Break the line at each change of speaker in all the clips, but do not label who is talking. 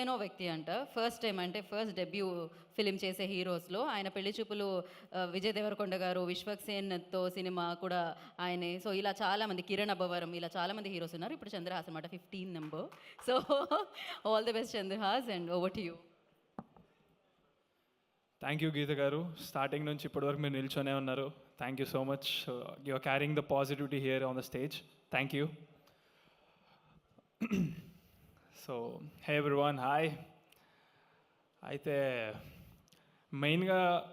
పదిహేనో వ్యక్తి అంట. ఫస్ట్ టైం అంటే ఫస్ట్ డెబ్యూ ఫిలిం చేసే హీరోస్లో ఆయన పెళ్ళి చూపులు విజయ్ దేవరకొండ గారు విశ్వక్సేన్తో సినిమా కూడా ఆయనే. సో ఇలా చాలా మంది కిరణ్ అబ్బవరం ఇలా చాలా మంది హీరోస్ ఉన్నారు. ఇప్పుడు చంద్రహాస్ అనమాట fifteen number so all the best Chandrahas and over to you
thank you Geetha garu. Starting నుంచి ఇప్పటివరకు మీరు నిల్చొనే ఉన్నారు. Thank you so much your carrying the positivity here on the stage thank you so hey everyone hi అయితే మెయిన్గా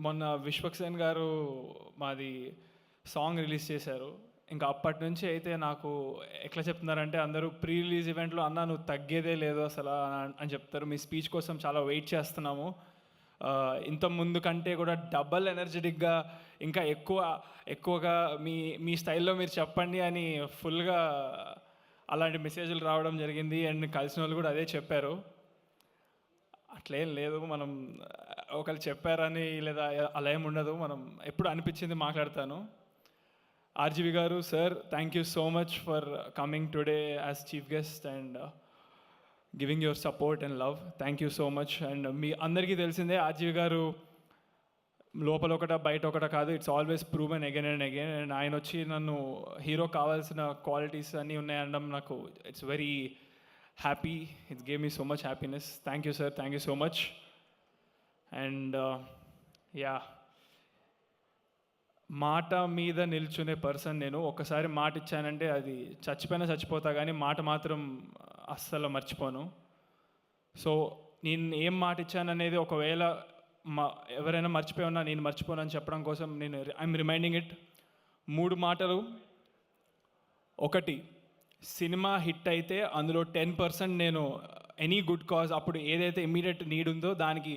మొన్న విశ్వక్సేన్ గారు మాది సాంగ్ రిలీజ్ చేశారు. ఇంకా అప్పటి నుంచి అయితే నాకు ఎట్లా చెప్తున్నారంటే అందరూ ప్రీ రిలీజ్ ఈవెంట్లో అన్న నువ్వు తగ్గేదే లేదు అసలు అని- చెప్తారు. మీ స్పీచ్ కోసం చాలా వెయిట్ చేస్తున్నాము. ఇంత ముందు కంటే కూడా డబల్ ఎనర్జెటిక్గా ఇంకా ఎక్కువ ఎక్కువగా మీ మీ స్టైల్లో మీరు చెప్పండి అని ఫుల్గా అలాంటి మెసేజ్లు రావడం జరిగింది అండ్ కలిసిన వాళ్ళు కూడా అదే చెప్పారు. అట్లేం లేదు మనం ఒకళ్ళు చెప్పారని లేదా అలా ఏం ఉండదు మనం ఎప్పుడు అనిపించింది మాట్లాడతాను. RGV garu sir thank you so much for coming today as chief guest and giving your support and love thank you so much and మీ అందరికీ తెలిసిందే ఆర్జీవి గారు లోపల ఒకట బయట ఒకట కాదు. It's always prove and again and again and ఆయన వచ్చి నన్ను హీరో కావాల్సిన క్వాలిటీస్ అన్నీ ఉన్నాయనడం నాకు it's very happy it's gave me so much happiness thank you sir thank you so much and yeah మాట మీద నిల్చునే పర్సన్ నేను. ఒకసారి మాట ఇచ్చానంటే అది చచ్చిపోయినా చచ్చిపోతా కానీ మాట మాత్రం అస్సలు మర్చిపోను. సో నేను ఏం మాట ఇచ్చాననేది ఒకవేళ మా ఎవరైనా మర్చిపోయి ఉన్నా నేను మర్చిపోను అని చెప్పడం కోసం నేను ఐఎమ్ రిమైండింగ్ ఇట్ మూడు మాటలు. ఒకటి సినిమా హిట్ అయితే అందులో టెన్ పర్సెంట్ నేను ఎనీ గుడ్ కాజ్ అప్పుడు ఏదైతే ఇమ్మీడియట్ నీడ్ ఉందో దానికి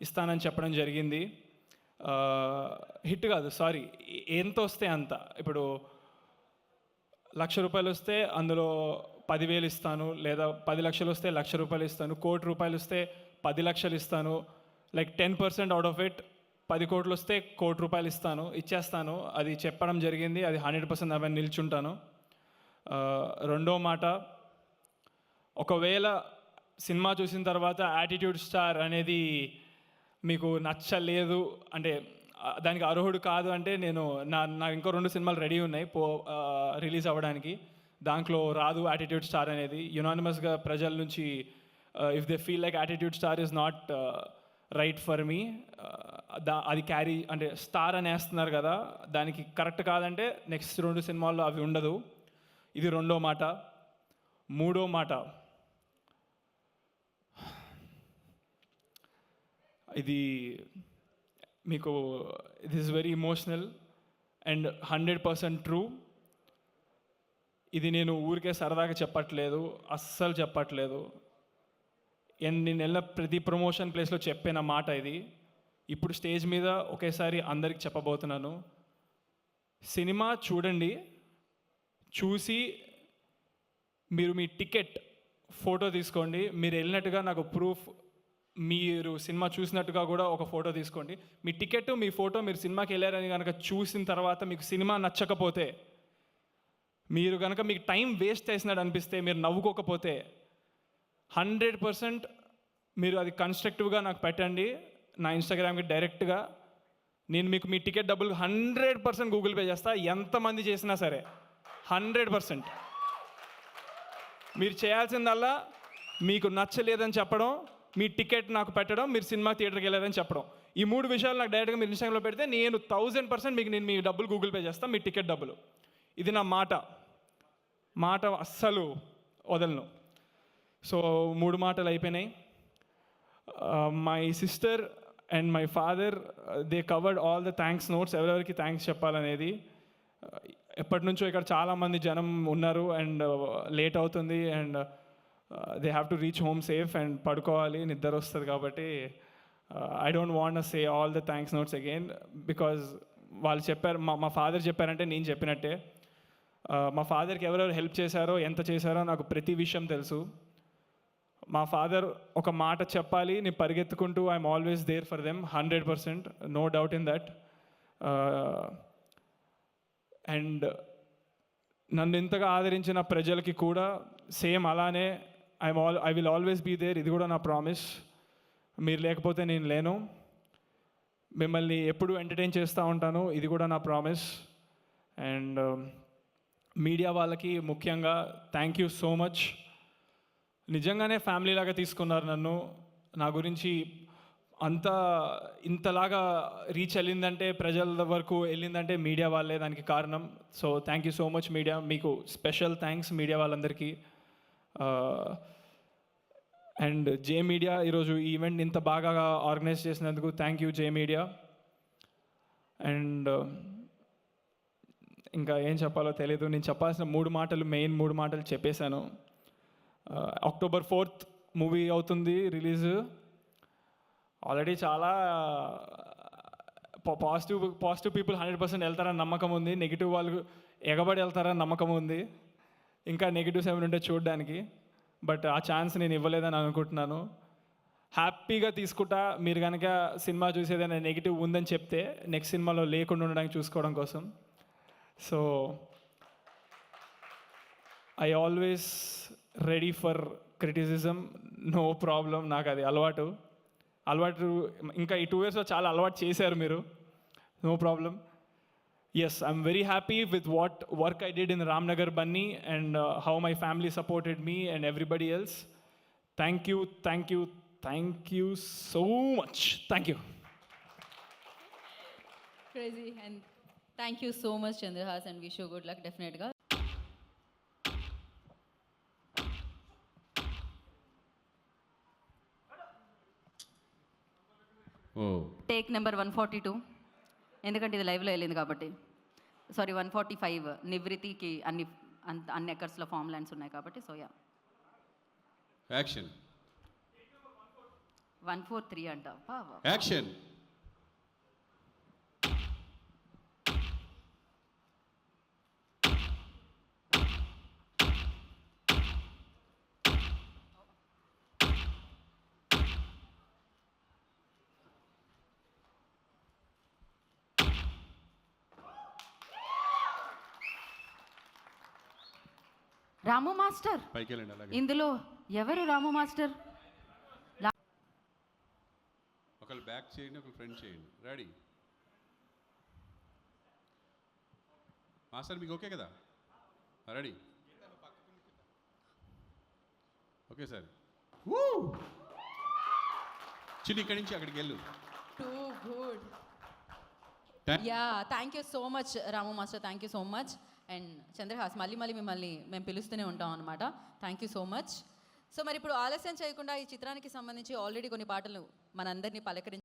ఇస్తానని చెప్పడం జరిగింది. హిట్ కాదు సారీ ఎంత వస్తే అంత. ఇప్పుడు లక్ష రూపాయలు వస్తే అందులో పదివేలు ఇస్తాను లేదా పది లక్షలు వస్తే లక్ష రూపాయలు ఇస్తాను కోటి రూపాయలు వస్తే పది లక్షలు ఇస్తాను like ten percent out of it పది కోట్లు వస్తే కోటి రూపాయలు ఇస్తాను ఇచ్చేస్తాను. అది చెప్పడం జరిగింది అది హండ్రెడ్ పర్సెంట్ అవన్నీ నిల్చుంటాను. రెండో మాట ఒకవేళ సినిమా చూసిన తర్వాత యాటిట్యూడ్ స్టార్ అనేది మీకు నచ్చలేదు అంటే దానికి అర్హుడు కాదు అంటే నేను నా నాకు ఇంకో రెండు సినిమాలు రెడీ ఉన్నాయి పో రిలీజ్ అవ్వడానికి. దాంట్లో రాదు యాటిట్యూడ్ స్టార్ అనేది. యునానిమస్గా ప్రజల నుంచి if they feel like attitude star is not right for me. దా అది క్యారీ అంటే స్టార్ అని వేస్తున్నారు కదా దానికి కరెక్ట్ కాదంటే నెక్స్ట్ రెండు సినిమాల్లో అవి ఉండదు. ఇది రెండో మాట. మూడో మాట. ఇది మీకు it is very emotional and hundred percent true ఇది నేను ఊరికే సరదాగా చెప్పట్లేదు అస్సలు చెప్పట్లేదు. ఎన్ని నెలల ప్రతి ప్రమోషన్ ప్లేస్లో చెప్పిన మాట ఇది. ఇప్పుడు స్టేజ్ మీద ఒకేసారి అందరికి చెప్పబోతున్నాను. సినిమా చూడండి. చూసి మీరు మీ టికెట్ ఫోటో తీసుకోండి. మీరు వెళ్ళినట్టుగా నాకు ప్రూఫ్ మీరు సినిమా చూసినట్టుగా కూడా ఒక ఫోటో తీసుకోండి. మీ టికెట్ మీ ఫోటో మీరు సినిమాకి వెళ్ళారని కనుక చూసిన తర్వాత మీకు సినిమా నచ్చకపోతే మీరు కనుక మీకు టైం వేస్ట్ చేసినట్టు అనిపిస్తే మీరు నవ్వుకోకపోతే హండ్రెడ్ పర్సెంట్ మీరు అది కన్స్ట్రక్టివ్గా నాకు పెట్టండి. నా ఇన్స్టాగ్రామ్కి డైరెక్ట్గా. నేను మీకు మీ టికెట్ డబ్బులు హండ్రెడ్ పర్సెంట్ గూగుల్ పే చేస్తా. ఎంతమంది చేసినా సరే. Hundred percent. మీరు చేయాల్సిందల్లా మీకు నచ్చలేదని చెప్పడం మీ టికెట్ నాకు పెట్టడం మీరు సినిమా థియేటర్కి వెళ్ళారని చెప్పడం. ఈ మూడు విషయాలు నాకు డైరెక్ట్గా మీరు ఇన్స్టాగ్రామ్లో పెడితే నేను థౌజండ్ పర్సెంట్ మీకు నేను మీ డబ్బులు గూగుల్ పే చేస్తాను మీ టికెట్ డబ్బులు. ఇది నా మాట. మాట అస్సలు వదలను. సో మూడు మాటలు అయిపోయినాయి. My sister and my father they covered all the thanks notes ఎవరెవరికి థ్యాంక్స్ చెప్పాలనేది. Uh, ఎప్పటి నుంచో ఇక్కడ చాలామంది జనం ఉన్నారు అండ్ లేట్ uh, అవుతుంది and they have to reach home safe and పడుకోవాలి నిద్ర వస్తుంది కాబట్టి I don't want say all the thanks notes again because వాళ్ళు చెప్పారు మా మా ఫాదర్ చెప్పారంటే నేను చెప్పినట్టే. Uh, మా ఫాదర్కి ఎవరెవరు హెల్ప్ చేశారో ఎంత చేశారో నాకు ప్రతి విషయం తెలుసు. మా ఫాదర్ ఒక మాట చెప్పాలి నేను పరిగెత్తుకుంటూ I'm always there for them hundred percent no doubt in that and నన్ను ఇంతగా ఆదరించిన ప్రజలకి కూడా సేమ్ అలానే I'm all I will always be there ఇది కూడా నా ప్రామిస్ మీరు లేకపోతే నేను లేను. మిమ్మల్ని ఎప్పుడు ఎంటర్టైన్ చేస్తూ ఉంటాను ఇది కూడా నా ప్రామిస్ అండ్ మీడియా వాళ్ళకి ముఖ్యంగా థ్యాంక్ యూ సో మచ్ నిజంగానే ఫ్యామిలీ లాగా తీసుకున్నారు నన్ను. నా గురించి అంత ఇంతలాగా రీచ్ వెళ్ళిందంటే ప్రజల వరకు వెళ్ళిందంటే మీడియా వాళ్ళే దానికి కారణం. So thank you so much media మీకు స్పెషల్ థ్యాంక్స్ మీడియా వాళ్ళందరికీ. అండ్ జే మీడియా ఈరోజు ఈ ఈవెంట్ ఇంత బాగా ఆర్గనైజ్ చేసినందుకు thank you J media and ఇంకా ఏం చెప్పాలో తెలియదు నేను చెప్పాల్సిన మూడు మాటలు మెయిన్ మూడు మాటలు చెప్పేశాను. అక్టోబర్ ఫోర్త్ మూవీ అవుతుంది రిలీజ్ ఆల్రెడీ చాలా positive positive people hundred percent వెళ్తారని నమ్మకం ఉంది. నెగిటివ్ వాళ్ళు ఎగబడి వెళ్తారని నమ్మకం ఉంది. ఇంకా నెగిటివ్స్ ఏమైనా ఉంటే చూడడానికి. బట్ ఆ ఛాన్స్ నేను ఇవ్వలేదని అనుకుంటున్నాను. హ్యాపీగా తీసుకుంటా. మీరు కనుక సినిమా చూసేదైనా నెగిటివ్ ఉందని చెప్తే నెక్స్ట్ సినిమాలో లేకుండా ఉండడానికి చూసుకోవడం కోసం. So I always ready for criticism no problem నాకు అది అలవాటు. అలవాటు ఇంకా ఈ టూ ఇయర్స్లో చాలా అలవాటు చేశారు మీరు. No problem yes I'm very happy with what work I did in Ramnagar Bunny and how my family supported me and everybody else thank you thank you thank you so much thank you
crazy and thank you so much Chandrahas and wish good luck డెఫినెట్గా take number one forty two ఎందుకంటే ఇది లైవ్లో వెళ్ళింది కాబట్టి. Sorry one forty five నివృత్తికి అన్ని అంత అన్ని ఎకర్స్లో ఫామ్ ల్యాండ్స్ ఉన్నాయి కాబట్టి so yeah
action
one four three అంట.
Action
Ramu master. ఇందులో ఎవరు రాము మాస్టర్?
ఒకళ్ళు బ్యాక్ చేయండి ఒకళ్ళు ఫ్రంట్ చేయండి. రెడీ. మాస్టర్ మీకు ఓకే కదా? రెడీ. Okay sir. చిన్న ఇక్కడి నుంచి అక్కడికి వెళ్ళు.
Too good yeah thank you so much Ramu master. Thank you so much and Chandrahas మళ్ళీ మళ్ళీ మిమ్మల్ని మేము పిలుస్తూనే ఉంటాం అనమాట thank you so much so మరి ఇప్పుడు ఆలస్యం చేయకుండా ఈ చిత్రానికి సంబంధించి ఆల్రెడీ కొన్ని పాటలు మనందరినీ పలకరించి